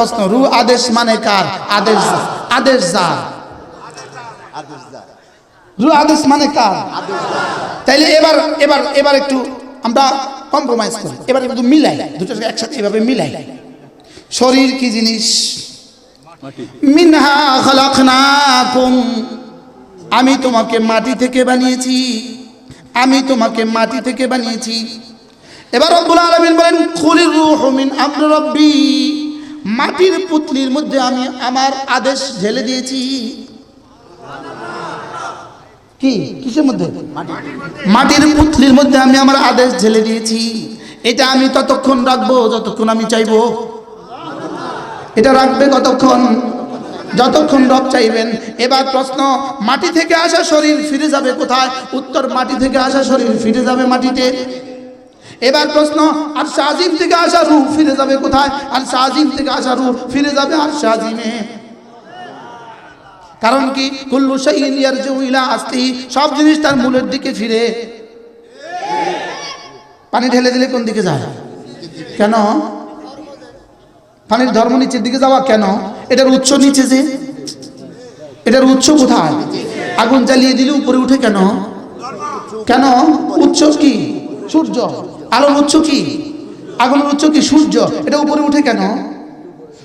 প্রশ্ন, রু আদেশ মানে কার? আদেশ আদেশ যার রু আদেশ মানে কার? তাইলে এবার এবার এবার একটু আমরা কম্প্রোমাইজ করি। এবার একটু মিলাই দুটোকে একসাথে এভাবে মিলাই। শরীর কি জিনিস? মিনহা খলাকনাকুম। আমি তোমাকে মাটি থেকে বানিয়েছি, আমি তোমাকে মাটি থেকে বানিয়েছি। এবার রব্বুল আলামিন বলেন খুলির রূহ মিন আমরি রব্বি। মাটির পুতলির মধ্যে আমি আমার আদেশ ঢেলে দিয়েছি। কি? কিসের মধ্যে? মাটির পুতলির মধ্যে আমি আমার আদেশ ঢেলে দিয়েছি। এটা আমি ততক্ষণ রাখব, যতক্ষণ আমি চাইব। এটা রাখবে কতক্ষণ? যতক্ষণ রব চাইবেন। এবার প্রশ্ন, মাটি থেকে আসা শরীর ফিরে যাবে কোথায়? উত্তর, মাটি থেকে আসা শরীর ফিরে যাবে মাটিতে। এবার প্রশ্ন আর শাহিম থেকে আসা রূহ ফিরে যাবে কোথায়? আর শাহিম থেকে আসা রূহ ফিরে যাবে আর শাহিমে কারণ কি? কুল্লু শাইইন ইয়ারজু ইলা আসতি সব জিনিস তার মূলের দিকে ফিরে। পানি ঢেলে দিলে কোন দিকে যায়? কেন? পানির ধর্ম নিচের দিকে যাওয়া কেন? এটার উৎস নিচে যে। এটার উৎস কোথায়? আগুন জ্বালিয়ে দিলে উপরে উঠে কেন? কেন? উৎস কি? সূর্য। আলোর উৎস কি? আগুনের উৎস কি? সূর্য। এটা উপরে উঠে কেন?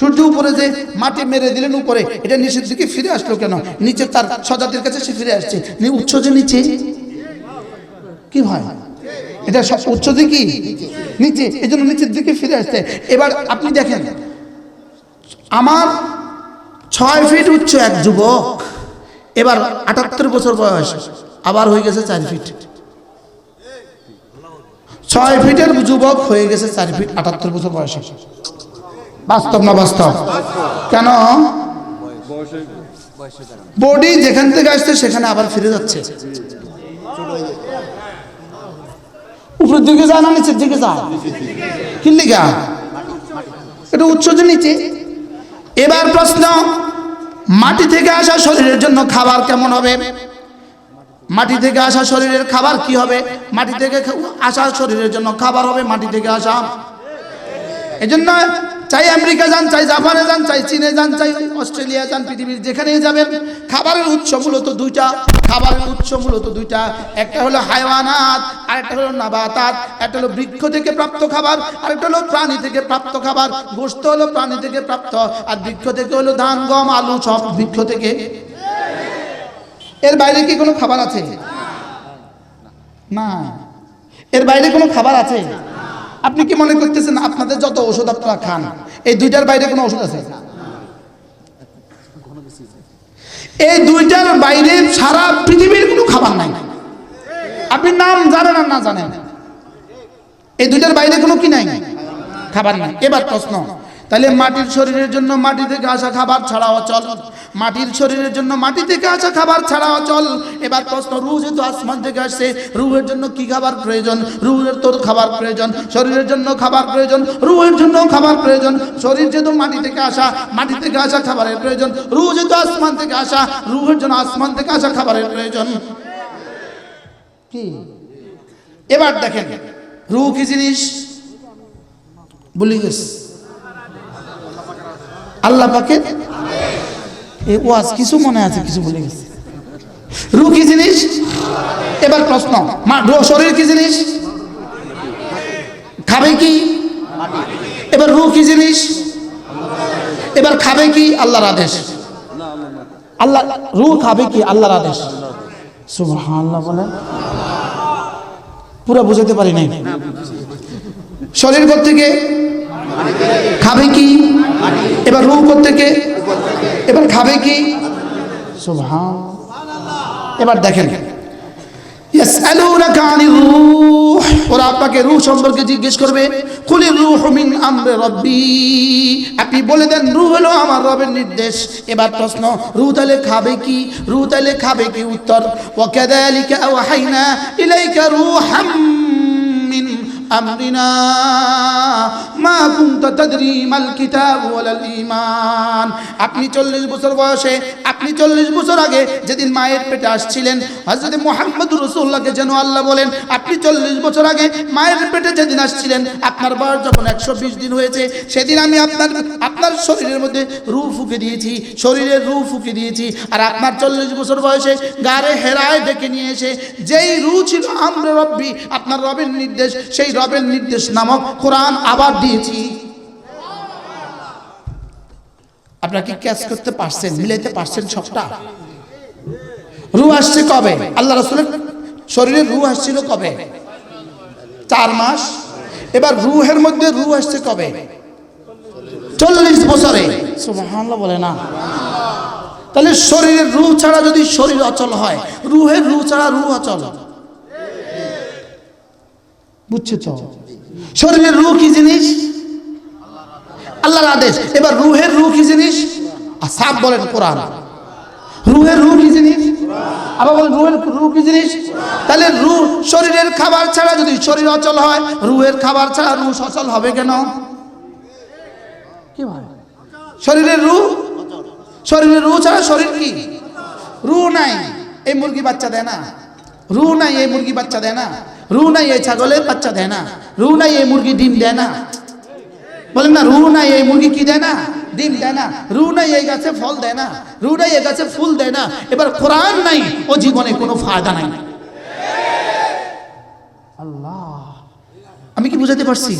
সূর্য উপরে যে মাটি মেরে দিলেন উপরে, এটা নিচের দিকে ফিরে আসলো কেন? নিচে তার সজাতির কাছে সে ফিরে আসছে। উৎস যে নিচে? কি হয়? এটা সব উচ্চ দিকে নিচে। এই জন্য নিচের দিকে ফিরে আসছে। এবার আপনি দেখেন, আমার ছয় ফিট উচ্চ এক যুবক, এবার আটাত্তর বছর বয়স, আবার হয়ে গেছে চার ফিট। ছয় ফিটের যুবক হয়ে গেছে চার ফিট আটাত্তর বছর বয়সে। বাস্তব না বাস্তব? কেন? বডি যেখান থেকে আসছে সেখানে আবার ফিরে যাচ্ছে। উপরের দিকে যায় না নিচের দিকে যায় কি লিগা? এটা উচ্চ যে নিচে? এবার প্রশ্ন মাটি থেকে আসা শরীরের জন্য খাবার কেমন হবে? মাটি থেকে আসা শরীরের খাবার কি হবে? মাটি থেকে আসা শরীরের জন্য খাবার হবে, মাটি থেকে আসা। এই জন্য চাই আমেরিকা যান, চাই জাপানে যান, চাই চীনে যান, চাই অস্ট্রেলিয়া যান, পৃথিবীর যেখানেই যাবেন, খাবারের উৎস মূলত দুইটা, খাবারের উৎস মূলত দুইটা। একটা হলো হাইওয়ানাত আর একটা হলো নাবাতাত। একটা হলো বৃক্ষ থেকে প্রাপ্ত খাবার আর একটা হলো প্রাণী থেকে প্রাপ্ত খাবার। গোস্ত হলো প্রাণী থেকে প্রাপ্ত, আর বৃক্ষ থেকে হলো ধান, গম, আলু, সব বৃক্ষ থেকে এর বাইরে কি কোনো খাবার আছে? না। এর বাইরে কোনো খাবার আছে? আপনি কি মনে করতেছেন আপনাদের যত ওষুধ আপনারা খান, এই দুইটার বাইরে কোনো ওষুধ আছে? এই দুইটার বাইরে সারা পৃথিবীর কোনো খাবার নাই। আপনি নাম জানেন আর না জানেন? এই দুইটার বাইরে কোনো কি নাই? খাবার নাই। এবার প্রশ্ন তাহলে মাটির শরীরের জন্য মাটি থেকে আসা খাবার ছাড়া অচল। মাটির শরীরের জন্য মাটি থেকে আসা খাবার ছাড়া অচল। এবার প্রশ্ন, রুহ যেহেতু আসমান থেকে আসছে, রুহের জন্য কি খাবার প্রয়োজন? রুহের তোর খাবার প্রয়োজন, শরীরের জন্য খাবার প্রয়োজন, রুহের জন্য খাবার প্রয়োজন। শরীর যেহেতু মাটি থেকে আসা, মাটি থেকে আসা খাবারের প্রয়োজন। রুহ যেহেতু আসমান থেকে আসা, রুহের জন্য আসমান থেকে আসা খাবারের প্রয়োজন। কি? এবার দেখেন, রুহ কি জিনিস? বলি গেছে। আল্লাহ এই ওয়াজ কিছু মনে আছে, কিছু বলে গেছে। রু কি জিনিস? এবার প্রশ্ন, মা শরীর কি জিনিস? খাবে কি? এবার রু কি জিনিস? এবার খাবে কি? আল্লাহর আদেশ। আল্লাহ রু খাবে কি? আল্লাহর আদেশ। সুবহানাল্লাহ বলেন পুরো বুঝাতে পারি নাই। শরীর থেকে খাবে কি? এবার রু থেকে এবার খাবে কি? এবার দেখেন। ওরা আপনাকে সম্পর্কে জিজ্ঞেস করবে আপনি বলে দেন, রূহ হলো আমার রবের নির্দেশ। এবার প্রশ্ন, রূহ তাহলে খাবে কি? রূহ তাহলে খাবে কি? উত্তর, ওয়া কাযালিকা আওহাইনা ইলাইকা রূহাম। أمرنا ما كنت تدري ما الكتاب ولا الإيمان আপনি চল্লিশ বছর বয়সে আপনি চল্লিশ বছর আগে যেদিন মায়ের পেটে আসছিলেন হজরত মোহাম্মদ রসুল্লাহকে যেন আল্লাহ বলেন আপনি চল্লিশ বছর আগে মায়ের পেটে যেদিন আসছিলেন আপনার বয়স যখন একশো বিশ দিন হয়েছে সেদিন আমি আপনার আপনার শরীরের মধ্যে রু ফুকে দিয়েছি শরীরের রু ফুকে দিয়েছি আর আপনার চল্লিশ বছর বয়সে গাড়ে হেরায় ডেকে নিয়ে এসে যেই রু ছিল আমরা রব্বি আপনার রবের নির্দেশ সেই রবের নির্দেশ নামক কোরআন আবার দিয়েছি। আপনারা কি ক্যাচ করতে পারছেন, মিলাইতে পারছেন সবটা? রু আসছে কবে? আল্লাহ রসুলের শরীরে রু আসছিল কবে? চার মাস। এবার রুহের মধ্যে রু আসছে কবে? চল্লিশ বছরে। বলে না। তাহলে শরীরের রু ছাড়া যদি শরীর অচল হয়, রুহের রু ছাড়া রু অচল। বুঝছে? তো শরীরের রু কি জিনিস? আল্লাহর আদেশ। এবার রুহের রু কি জিনিস? আর সাপ বলেন কোরআন। রুহের রু কি জিনিস? আবার বলেন রুহের রু কি জিনিস? তাহলে রু শরীরের খাবার ছাড়া যদি শরীর অচল হয়, রুহের খাবার ছাড়া রু সচল হবে কেন? কি ভাই? শরীরের রু শরীরের রু ছাড়া শরীর কি? রু নাই। এই মুরগি বাচ্চা দেয় না। রু নাই, এই মুরগি বাচ্চা দেয় না। রু নাই এই ছাগলের বাচ্চা দেয় না। রু নাই এই মুরগি ডিম দেয় না। বলেন না রু নাই এই মুরগি কি দেয় না? ডিম দেয় না। রু নাই এই গাছে ফল দেয় না। রু নাই এই গাছে ফুল দেয় না। এবার কোরআন নাই, ও জীবনে কোনো ফায়দা নাই। আল্লাহ, আমি কি বুঝাতে পারছি?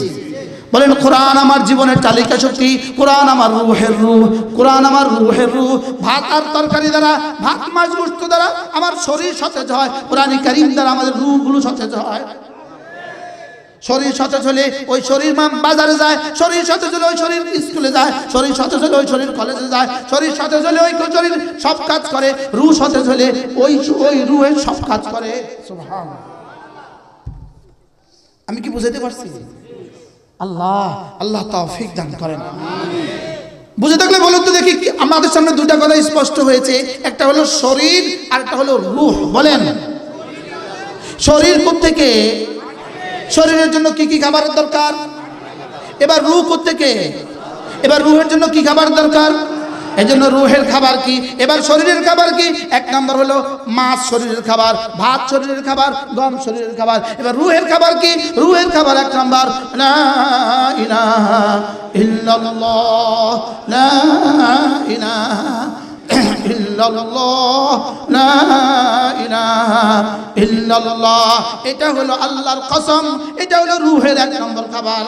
বলেন, কোরআন আমার জীবনের চালিকা শক্তি, কোরআন আমার রুহের রুহ, কোরআন আমার রুহের রুহ। ভাত আর তরকারি দ্বারা, ভাত, মাছ গোস্ত দ্বারা আমার শরীর সতেজ হয়, কোরআন কারিম দ্বারা আমাদের রুহগুলো সতেজ হয়। শরীর সতেজ হলে ওই শরীর মা বাজারে যায়, শরীর সতেজ হলে ওই শরীর স্কুলে যায়, শরীর সতেজ হলে ওই শরীর কলেজে যায়, শরীর সতেজ হলে ওই শরীর সব কাজ করে রু সতেজ হলে ওই ওই রুহের সব কাজ করে। আমি কি বুঝাতে পারছি? আল্লাহ আল্লাহ। তৌফিক দান করেন। বুঝে থাকলে বলুন তো দেখি আমাদের সামনে দুটা কথা স্পষ্ট হয়েছে। একটা হলো শরীর আর একটা হলো রুহ। বলেন। শরীর থেকে শরীরের জন্য কি কি খাবারের দরকার? এবার রুহ থেকে এবার রুহের জন্য কি খাবার দরকার? এই জন্য রুহের খাবার কি? এবার শরীরের খাবার কি? এক নম্বর হলো মাছ শরীরের খাবার, ভাত শরীরের খাবার, গম শরীরের খাবার। এবার রুহের খাবার কি? রুহের খাবার এক নম্বর। ইল্লাল্লাহ। এটা হলো আল্লাহর কসম, এটা হলো রুহের এক নম্বর খাবার।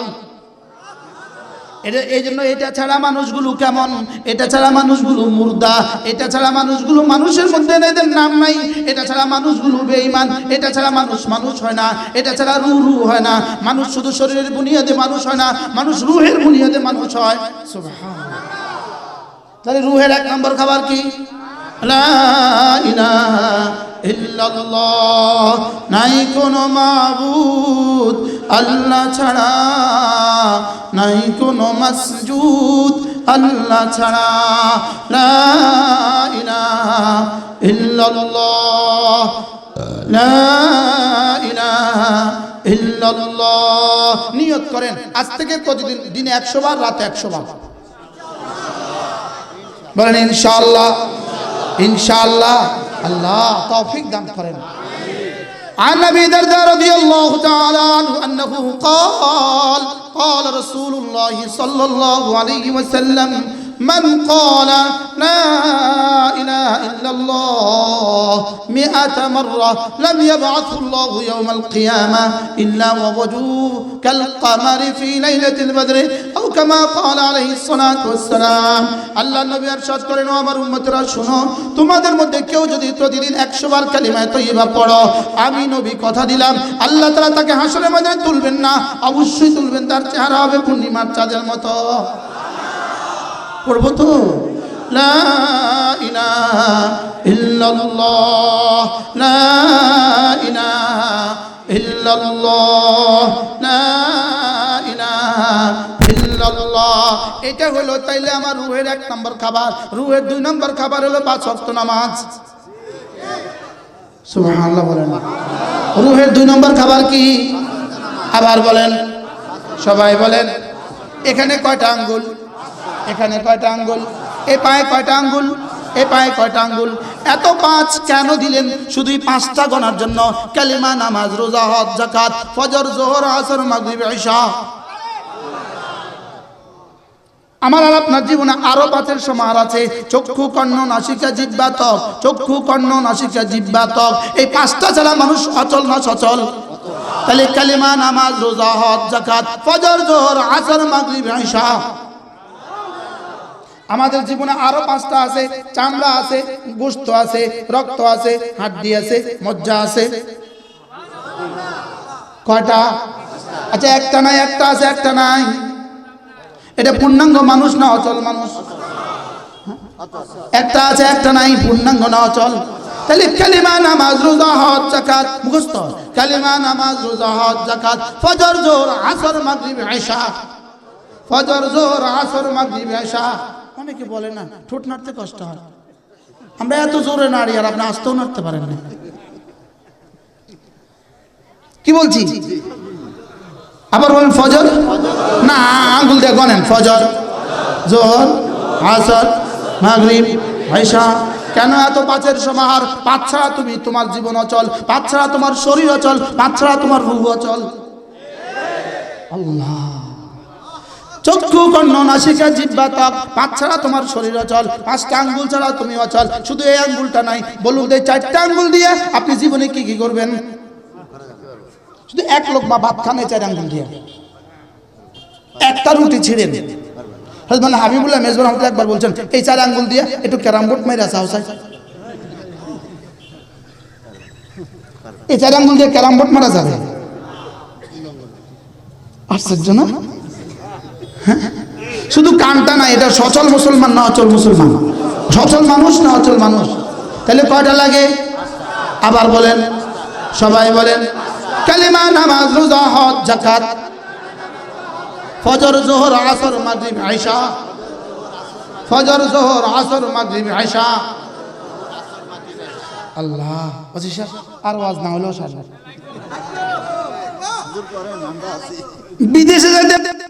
এটা এই জন্য এটা ছাড়া মানুষগুলো কেমন? এটা ছাড়া মানুষগুলো মুর্দা। এটা ছাড়া মানুষগুলো মানুষের মধ্যে এদের নাম নাই। এটা ছাড়া মানুষগুলো বেঈমান। এটা ছাড়া মানুষ মানুষ হয় না। এটা ছাড়া রু রু হয় না। মানুষ শুধু শরীরের বুনিয়াদে মানুষ হয় না। মানুষ রুহের বুনিয়াদে মানুষ হয়। তাহলে রুহের এক নম্বর খাবার কি? নাই কোনো মাবুদ আল্লাহ ছাড়া নাই কোনো মসজুদ। আল্লাহ ছাড়া নিয়ত করেন, আজ থেকে প্রতিদিন, দিনে একশো বার, রাতে একশো বার। বলেন ইনশাআল্লাহ ইনশাআল্লাহ। আল্লাহ তৌফিক দান করেন। عن أبي درداء رضي الله تعالى عنه أنه قال قال رسول الله صلى الله عليه وسلم من قال مئة مره لم يبعث الله يوم القيامه الا ووجوه كالقمر في ليله البدر او كما قال عليه الصلاه والسلام আল্লাহ নবী ارشاد করেন ও আমার উম্মতরা শুনো তোমাদের মধ্যে কেউ যদি প্রতিদিন 100 বার কালিমায়ে তয়্যিবা পড়ো আমি নবী কথা দিলাম আল্লাহ তাআলা তাকে হাসরের ময়দানে তুলবেন না অবশ্যই তুলবেন তার চেহারা হবে পূর্ণিমার চাঁদের মতো পড়বো তো এটা হলো তাইলে আমার রুহের এক নম্বর খাবার। রুহের দুই নম্বর খাবার হলো পাঁচ ওয়াক্ত নামাজ। বলেন। রুহের দুই নম্বর খাবার কি? আবার বলেন। সবাই বলেন। এখানে কয়টা আঙ্গুল? এখানে কয়টা আঙ্গুল? এ পায়ে কয়টা আঙ্গুল? এ পায়ে কয়টা আঙ্গুল? এত পাঁচ কেন দিলেন? শুধুই পাঁচটা গণার জন্য। কালিমা, নামাজ, রোজা, হজ জাকাত ফজর, জোহর, আসর, মাগরিব, ঈশা। আমার আর আপনার জীবনে আরও পাঁচের সমাহার আছে। চক্ষু, কর্ণ, নাসিকা জিব্বা ত্বক। চক্ষু, কর্ণ, নাসিকা জিব্বা ত্বক। এই পাঁচটা ছাড়া মানুষ অচল না সচল? তাহলে কালিমা, নামাজ, রোজা, হজ জাকাত ফজর, জোহর, আসর, মাগরিব, ঈশা। আমাদের জীবনে আরও পাঁচটা আছে, চামড়া আছে, গোস্ত আছে, রক্ত আছে, হাড্ডি আছে, মজ্জা আছে। কয়টা? আচ্ছা একটা নাই, একটা আছে, একটা নাই। এটা পূর্ণাঙ্গ মানুষ না অচল মানুষ? একটা আছে, একটা নাই, পূর্ণাঙ্গ না অচল। তাহলে কালিমা নামাজ, রোজা, হজ জাকাত কালিমা নামাজ, রোজা, হজ জাকাত ফজর জোর আসর, মাগরিব ঈশা ফজর জোর আসর অনেকে বলে না, ঠোঁট নাড়তে কষ্ট হয়। আমরা এত জোরে নাড়ি আর আপনি আসতেও নাড়তে পারেন না। কি বলছি? আবার বলেন ফজর? না, আঙ্গুল দিয়ে গনেন ফজর। জোহর, আসর, মাগরিব আয়সা কেন এত পাঁচের সমাহার? পাঁচ ছাড়া তুমি তোমার জীবন অচল, পাঁচ ছাড়া তোমার শরীর অচল, পাঁচ ছাড়া তোমার রূহ অচল। আল্লাহ। চক্ষু, কর্ণ, নাসিকা জিব্বা ত্বক পাঁচ ছাড়া তোমার শরীর অচল, পাঁচটা আঙ্গুল ছাড়া তুমি অচল, শুধু এই আঙ্গুলটা নাই, বলুন এই চারটা আঙ্গুল দিয়ে আপনি জীবনে কি কি করবেন? শুধু এক লোক বা ভাত খানে চার আঙ্গুল দিয়ে। একটা রুটি ছিঁড়ে ছিঁড়েন হজমান হাবিবুল্লাহ মেজবর রহমতুল্লাহ একবার বলছেন, এই চার আঙ্গুল দিয়ে একটু ক্যারাম বোর্ড মেরে আসা হোসাই এই চার আঙ্গুল দিয়ে ক্যারাম বোর্ড মারা যাবে। আশ্চর্য না? হ্যাঁ? শুধু কানটা না এটা সচল মুসলমান না অচল মুসলমান? সচল মানুষ না অচল মানুষ? তাহলে কয়টা লাগে? আবার বলেন, সবাই বলেন, কালিমা, নামাজ, রোজা, হজ জাকাত ফজর, জোহর, আসর, মাগরিব আয়সা ফজর, জোহর, আসর, মাগরিব আয়সা আল্লাহ বুঝি স্যার আর ওয়াজ না হলেও স্যার বিদেশে যেতে